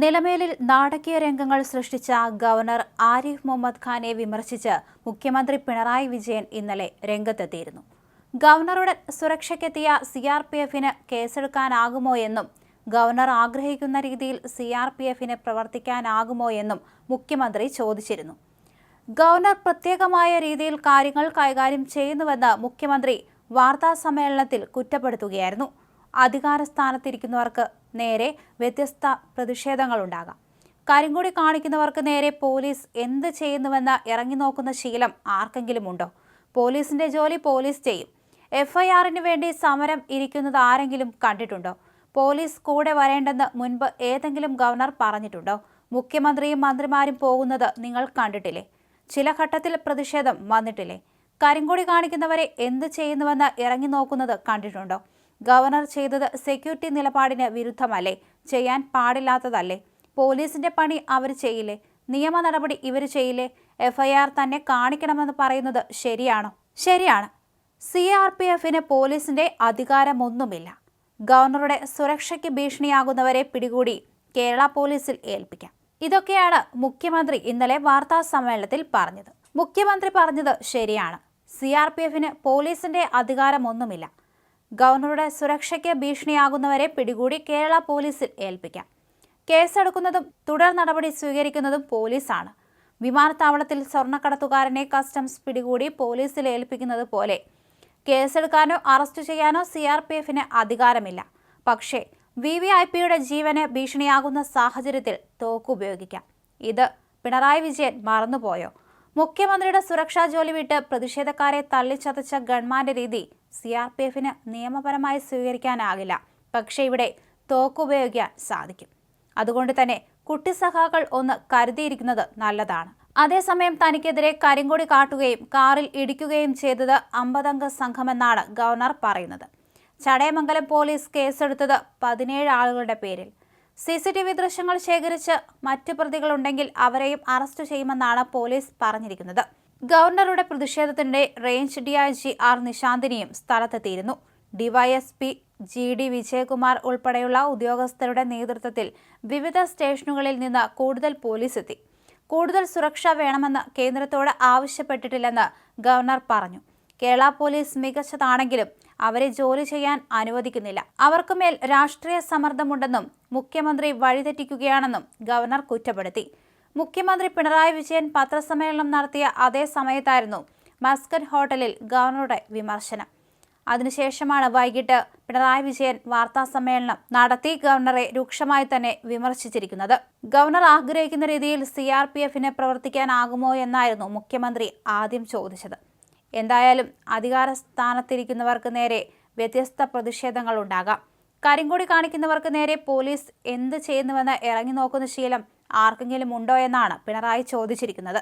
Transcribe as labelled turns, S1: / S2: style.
S1: നിലമേലിൽ നാടകീയ രംഗങ്ങൾ സൃഷ്ടിച്ച ഗവർണർ ആരിഫ് മുഹമ്മദ് ഖാനെ വിമർശിച്ച് മുഖ്യമന്ത്രി പിണറായി വിജയൻ ഇന്നലെ രംഗത്തെത്തിയിരുന്നു. ഗവർണറുടെ സുരക്ഷയ്ക്കെത്തിയ സി ആർ പി എഫിന് കേസെടുക്കാനാകുമോ എന്നും ഗവർണർ ആഗ്രഹിക്കുന്ന രീതിയിൽ സി ആർ പി എഫിന് പ്രവർത്തിക്കാനാകുമോ എന്നും മുഖ്യമന്ത്രി ചോദിച്ചിരുന്നു. ഗവർണർ പ്രത്യേകമായ രീതിയിൽ കാര്യങ്ങൾ കൈകാര്യം ചെയ്യുന്നുവെന്ന് മുഖ്യമന്ത്രി വാർത്താ സമ്മേളനത്തിൽ കുറ്റപ്പെടുത്തുകയായിരുന്നു. അധികാര സ്ഥാനത്തിരിക്കുന്നവർക്ക് നേരെ വ്യത്യസ്ത പ്രതിഷേധങ്ങളുണ്ടാകാം. കൂടി കാണിക്കുന്നവർക്ക് നേരെ പോലീസ് എന്ത് ചെയ്യുന്നുവെന്ന് ഇറങ്ങി നോക്കുന്ന ശീലം ആർക്കെങ്കിലും ഉണ്ടോ പോലീസിന്റെ ജോലി പോലീസ് ചെയ്യും. എഫ്ഐആറിന് വേണ്ടി സമരം ഇരിക്കുന്നത് ആരെങ്കിലും കണ്ടിട്ടുണ്ടോ? പോലീസ് കൂടെ വരേണ്ടെന്ന് മുൻപ് ഏതെങ്കിലും ഗവർണർ പറഞ്ഞിട്ടുണ്ടോ? മുഖ്യമന്ത്രിയും മന്ത്രിമാരും പോകുന്നത് നിങ്ങൾ കണ്ടിട്ടില്ലേ? ചില ഘട്ടത്തിൽ പ്രതിഷേധം വന്നിട്ടില്ലേ? കരിങ്കൊടി കാണിക്കുന്നവരെ എന്ത് ചെയ്യുന്നുവെന്ന് ഇറങ്ങി നോക്കുന്നത് കണ്ടിട്ടുണ്ടോ? ഗവർണർ ചെയ്തത് സെക്യൂരിറ്റി നിലപാടിന് വിരുദ്ധമല്ലേ? ചെയ്യാൻ പാടില്ലാത്തതല്ലേ? പോലീസിന്റെ പണി അവർ ചെയ്യില്ലേ? നിയമ നടപടി ഇവർ ചെയ്യില്ലേ? എഫ്ഐആർ തന്നെ കാണിക്കണമെന്ന് പറയുന്നത് ശരിയാണോ? ശരിയാണ്. സി ആർ പി എഫിന് പോലീസിന്റെ അധികാരമൊന്നുമില്ല. ഗവർണറുടെ സുരക്ഷയ്ക്ക് ഭീഷണിയാകുന്നവരെ പിടികൂടി കേരള പോലീസിൽ ഏൽപ്പിക്കാം. ഇതൊക്കെയാണ് മുഖ്യമന്ത്രി ഇന്നലെ വാർത്താ സമ്മേളനത്തിൽ പറഞ്ഞത്. മുഖ്യമന്ത്രി പറഞ്ഞത് ശരിയാണ്. സി ആർ പി എഫിന് പോലീസിന്റെ അധികാരമൊന്നുമില്ല. ഗവർണറുടെ സുരക്ഷയ്ക്ക് ഭീഷണിയാകുന്നവരെ പിടികൂടി കേരള പോലീസിൽ ഏൽപ്പിക്കാം. കേസെടുക്കുന്നതും തുടർ നടപടി സ്വീകരിക്കുന്നതും പോലീസാണ്. വിമാനത്താവളത്തിൽ സ്വർണക്കടത്തുകാരനെ കസ്റ്റംസ് പിടികൂടി പോലീസിൽ ഏൽപ്പിക്കുന്നത് പോലെ കേസെടുക്കാനോ അറസ്റ്റ് ചെയ്യാനോ സി ആർ പി എഫിന് അധികാരമില്ല. പക്ഷേ വി വി ഐ പിയുടെ ജീവന് ഭീഷണിയാകുന്ന സാഹചര്യത്തിൽ തോക്കുപയോഗിക്കാം. ഇത് പിണറായി വിജയൻ മറന്നുപോയോ? മുഖ്യമന്ത്രിയുടെ സുരക്ഷാ ജോലി വിട്ട് പ്രതിഷേധക്കാരെ തള്ളിച്ചതച്ച ഗവൺമെന്റ് രീതി സി ആർ പി എഫിന് നിയമപരമായി സ്വീകരിക്കാനാകില്ല. പക്ഷേ ഇവിടെ തോക്കുപയോഗിക്കാൻ സാധിക്കും. അതുകൊണ്ട് തന്നെ കുട്ടി ഒന്ന് കരുതിയിരിക്കുന്നത് നല്ലതാണ്. അതേസമയം തനിക്കെതിരെ കരിങ്കൊടി കാട്ടുകയും കാറിൽ ഇടിക്കുകയും ചെയ്തത് അമ്പതംഗ സംഘമെന്നാണ് ഗവർണർ പറയുന്നത്. ചടയമംഗലം പോലീസ് കേസെടുത്തത് പതിനേഴ് ആളുകളുടെ പേരിൽ. സി സി ടി വി ദൃശ്യങ്ങൾ ശേഖരിച്ച് മറ്റു പ്രതികളുണ്ടെങ്കിൽ അവരെയും അറസ്റ്റ് ചെയ്യുമെന്നാണ് പോലീസ് പറഞ്ഞിരിക്കുന്നത്. ഗവർണറുടെ പ്രതിഷേധത്തിനിടെ range D I G R നിശാന്തിനിയും സ്ഥലത്തെത്തിയിരുന്നു. ഡിവൈഎസ്പി ജി ഡി വിജയകുമാർ ഉൾപ്പെടെയുള്ള ഉദ്യോഗസ്ഥരുടെ നേതൃത്വത്തിൽ വിവിധ സ്റ്റേഷനുകളിൽ നിന്ന് കൂടുതൽ പോലീസ് എത്തി കൂടുതൽ സുരക്ഷ വേണമെന്ന് കേന്ദ്രത്തോട് ആവശ്യപ്പെട്ടിട്ടില്ലെന്ന് ഗവർണർ പറഞ്ഞു. കേരള പോലീസ് മികച്ചതാണെങ്കിലും അവരെ ജോലി ചെയ്യാൻ അനുവദിക്കുന്നില്ല. അവർക്കുമേൽ രാഷ്ട്രീയ സമ്മർദ്ദമുണ്ടെന്നും മുഖ്യമന്ത്രി വഴിതെറ്റിക്കുകയാണെന്നും ഗവർണർ കുറ്റപ്പെടുത്തി. മുഖ്യമന്ത്രി പിണറായി വിജയൻ പത്രസമ്മേളനം നടത്തിയ അതേ സമയത്തായിരുന്നു മസ്കറ്റ് ഹോട്ടലിൽ ഗവർണറുടെ വിമർശനം. അതിനുശേഷമാണ് വൈകിട്ട് പിണറായി വിജയൻ വാർത്താ സമ്മേളനം നടത്തി ഗവർണറെ രൂക്ഷമായി തന്നെ വിമർശിച്ചിരിക്കുന്നത്. ഗവർണർ ആഗ്രഹിക്കുന്ന രീതിയിൽ സി ആർ പി എഫിന് പ്രവർത്തിക്കാനാകുമോ എന്നായിരുന്നു മുഖ്യമന്ത്രി ആദ്യം ചോദിച്ചത്. എന്തായാലും അധികാര സ്ഥാനത്തിരിക്കുന്നവർക്ക് നേരെ വ്യത്യസ്ത പ്രതിഷേധങ്ങൾ ഉണ്ടാകാം. കരിങ്കൊടി കാണിക്കുന്നവർക്ക് നേരെ പോലീസ് എന്ത് ചെയ്യുന്നുവെന്ന് ഇറങ്ങി നോക്കുന്ന ശീലം ആർക്കെങ്കിലും ഉണ്ടോ എന്നാണ് പിണറായി ചോദിച്ചിരിക്കുന്നത്.